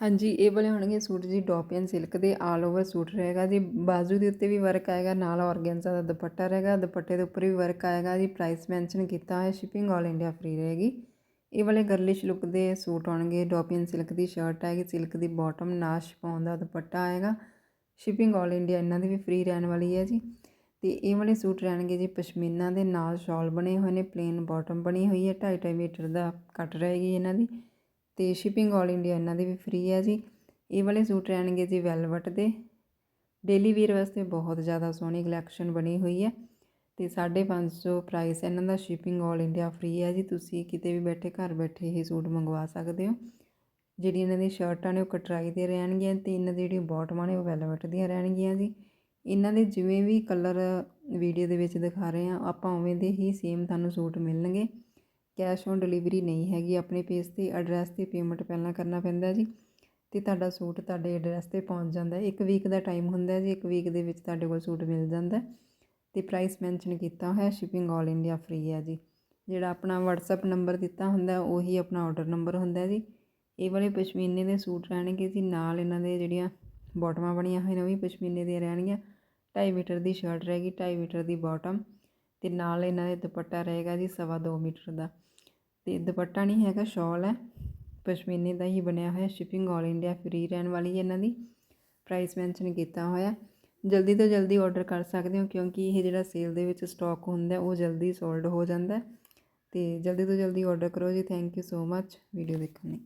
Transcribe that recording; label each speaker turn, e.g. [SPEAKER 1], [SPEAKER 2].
[SPEAKER 1] ਹਾਂਜੀ, ਇਹ ਵਾਲੇ ਹੋਣਗੇ ਸੂਟ ਜੀ ਡੋਪੀਅਨ ਸਿਲਕ ਦੇ ਆਲ ਓਵਰ ਸੂਟ ਰਹੇਗਾ ਜੀ। ਬਾਜ਼ੂ ਦੇ ਉੱਤੇ ਵੀ ਵਰਕ ਆਏਗਾ, ਨਾਲ ਔਰਗੈਂਜ਼ਾ ਦਾ ਦੁਪੱਟਾ ਰਹੇਗਾ, ਦੁਪੱਟੇ ਦੇ ਉੱਪਰ ਵੀ ਵਰਕ ਆਏਗਾ ਜੀ। ਪ੍ਰਾਈਸ ਮੈਂਸ਼ਨ ਕੀਤਾ ਹੋਇਆ ਸ਼ਿਪਿੰਗ ਆਲ ਇੰਡੀਆ ਫ੍ਰੀ ਰਹੇਗੀ। ਇਹ ਵਾਲੇ ਗਰਲਿਸ਼ ਲੁੱਕ ਦੇ ਸੂਟ ਆਉਣਗੇ ਡੋਪੀਅਨ ਸਿਲਕ ਦੀ ਸ਼ਰਟ ਆਏਗੀ ਸਿਲਕ ਦੀ ਬਾਟਮ ਨਾਲ ਸ਼ਿਫੋਨ ਦਾ ਦੁਪੱਟਾ ਆਏਗਾ। ਸ਼ਿਪਿੰਗ ਆਲ ਇੰਡੀਆ ਇਹਨਾਂ ਦੀ ਵੀ ਫ੍ਰੀ ਰਹਿਣ ਵਾਲੀ ਹੈ ਜੀ। ਤੇ ਇਹ ਵਾਲੇ ਸੂਟ ਰਹਿਣਗੇ ਜੀ ਪਸ਼ਮੀਨਾ ਦੇ, ਨਾਲ ਸ਼ਾਲ ਬਣੇ ਹੋਏ ਨੇ ਪਲੇਨ ਬਾਟਮ ਬਣੀ ਹੋਈ ਹੈ 2.5 ਮੀਟਰ ਦਾ ਕੱਟ ਰਹੇਗੀ ਇਹਨਾਂ ਦੀ। ਅਤੇ ਸ਼ਿਪਿੰਗ ਆਲ ਇੰਡੀਆ ਇਹਨਾਂ ਦੀ ਵੀ ਫ੍ਰੀ ਹੈ ਜੀ। ਇਹ ਵਾਲੇ ਸੂਟ ਰਹਿਣਗੇ ਜੀ ਵੈਲਵਟ ਦੇ। ਡੇਲੀ ਵੀਅਰ ਵਾਸਤੇ ਬਹੁਤ ਜ਼ਿਆਦਾ ਸੋਹਣੀ ਕਲੈਕਸ਼ਨ ਬਣੀ ਹੋਈ ਹੈ ਤੇ 550 ਪ੍ਰਾਈਸ ਇਹਨਾਂ ਦਾ ਸ਼ਿਪਿੰਗ ਆਲ ਇੰਡੀਆ ਫ੍ਰੀ ਹੈ ਜੀ। ਤੁਸੀਂ ਕਿਤੇ ਵੀ ਬੈਠੇ, ਘਰ ਬੈਠੇ ਇਹ ਸੂਟ ਮੰਗਵਾ ਸਕਦੇ ਹੋ। ਜਿਹੜੀ ਇਹਨਾਂ ਦੀ ਸ਼ਰਟਾਂ ਨੇ ਉਹ ਕਟਰਾਈ ਦੇ ਰਹਿਣਗੀਆਂ ਤੇ ਇਹਨਾਂ ਦੀ ਜਿਹੜੀ ਬਾਟਮਾਂ ਨੇ ਉਹ ਵੈਲਵਟ ਦੀਆਂ ਰਹਿਣਗੀਆਂ ਜੀ। ਇਹਨਾਂ ਦੇ ਜਿਵੇਂ ਵੀ ਕਲਰ ਵੀਡੀਓ ਦੇ ਵਿੱਚ ਦਿਖਾ ਰਹੇ ਆ, ਆਪਾਂ ਉਵੇਂ ਦੇ ਹੀ ਸੇਮ ਤੁਹਾਨੂੰ ਸੂਟ ਮਿਲਣਗੇ। ਕੈਸ਼ ਔਨ ਡਿਲੀਵਰੀ ਨਹੀਂ ਹੈਗੀ, ਆਪਣੇ ਪੇਜ ਤੇ ਐਡਰੈਸ ਤੇ ਪੇਮੈਂਟ ਪਹਿਲਾਂ ਕਰਨਾ ਪੈਂਦਾ ਜੀ ਅਤੇ ਤੁਹਾਡਾ ਸੂਟ ਤੁਹਾਡੇ ਐਡਰੈਸ ਤੇ ਪਹੁੰਚ ਜਾਂਦਾ। ਇੱਕ ਵੀਕ ਦਾ ਟਾਈਮ ਹੁੰਦਾ ਜੀ, ਇੱਕ ਵੀਕ ਦੇ ਵਿੱਚ ਤੁਹਾਡੇ ਕੋਲ ਸੂਟ ਮਿਲ ਜਾਂਦਾ ਅਤੇ ਪ੍ਰਾਈਸ ਮੈਂਸ਼ਨ ਕੀਤਾ ਹੋਇਆ ਸ਼ਿਪਿੰਗ ਆਲ ਇੰਡੀਆ ਫ੍ਰੀ ਹੈ ਜੀ। ਜਿਹੜਾ ਆਪਣਾ WhatsApp ਨੰਬਰ ਦਿੱਤਾ ਹੁੰਦਾ, ਉਹੀ ਆਪਣਾ ਆਰਡਰ ਨੰਬਰ ਹੁੰਦਾ ਜੀ। ਇਹ ਵਾਲੇ ਪਸ਼ਮੀਨੇ ਦੇ ਸੂਟ ਰਹਿਣਗੇ ਜੀ, ਨਾਲ ਇਹਨਾਂ ਦੇ ਜਿਹੜੀਆਂ ਬਾਟਮਾਂ ਬਣੀਆਂ ਹੋਈਆਂ ਨੇ, ਉਹ ਵੀ ਪਸ਼ਮੀਨੇ ਦੀਆਂ ਰਹਿਣਗੀਆਂ। 2.5 ਮੀਟਰ ਦੀ ਸ਼ਰਟ ਰਹੇਗੀ 2.5 ਮੀਟਰ ਦੀ ਬਾਟਮ ਤੇ ਨਾਲ ਇਹਨਾਂ ਦੇ ਦੁਪੱਟਾ ਰਹੇਗਾ ਜੀ ਸਵਾ 2 ਮੀਟਰ ਦਾ। ਤੇ ਦੁਪੱਟਾ ਨਹੀਂ ਹੈਗਾ, ਸ਼ਾਲ ਹੈ। ਪਸ਼ਮੀਨੇ ਦਾ ਹੀ ਬਣਿਆ ਹੋਇਆ ਸ਼ਿਪਿੰਗ ਆਲ ਇੰਡੀਆ ਫ੍ਰੀ ਰਹਿਣ ਵਾਲੀ ਹੈ ਇਹਨਾਂ ਦੀ। ਪ੍ਰਾਈਸ ਮੈਂਸ਼ਨ ਕੀਤਾ ਹੋਇਆ। ਜਲਦੀ ਤੋਂ ਜਲਦੀ ਆਰਡਰ ਕਰ ਸਕਦੇ ਹੋ, ਕਿਉਂਕਿ ਇਹ ਜਿਹੜਾ ਸੇਲ ਦੇ ਵਿੱਚ ਸਟਾਕ ਹੁੰਦਾ, ਉਹ ਜਲਦੀ ਸੋਲਡ ਹੋ ਜਾਂਦਾ। ਤੇ ਜਲਦੀ ਤੋਂ ਜਲਦੀ ਆਰਡਰ ਕਰੋ ਜੀ। Thank you so much video ਦੇਖਣ ਲਈ।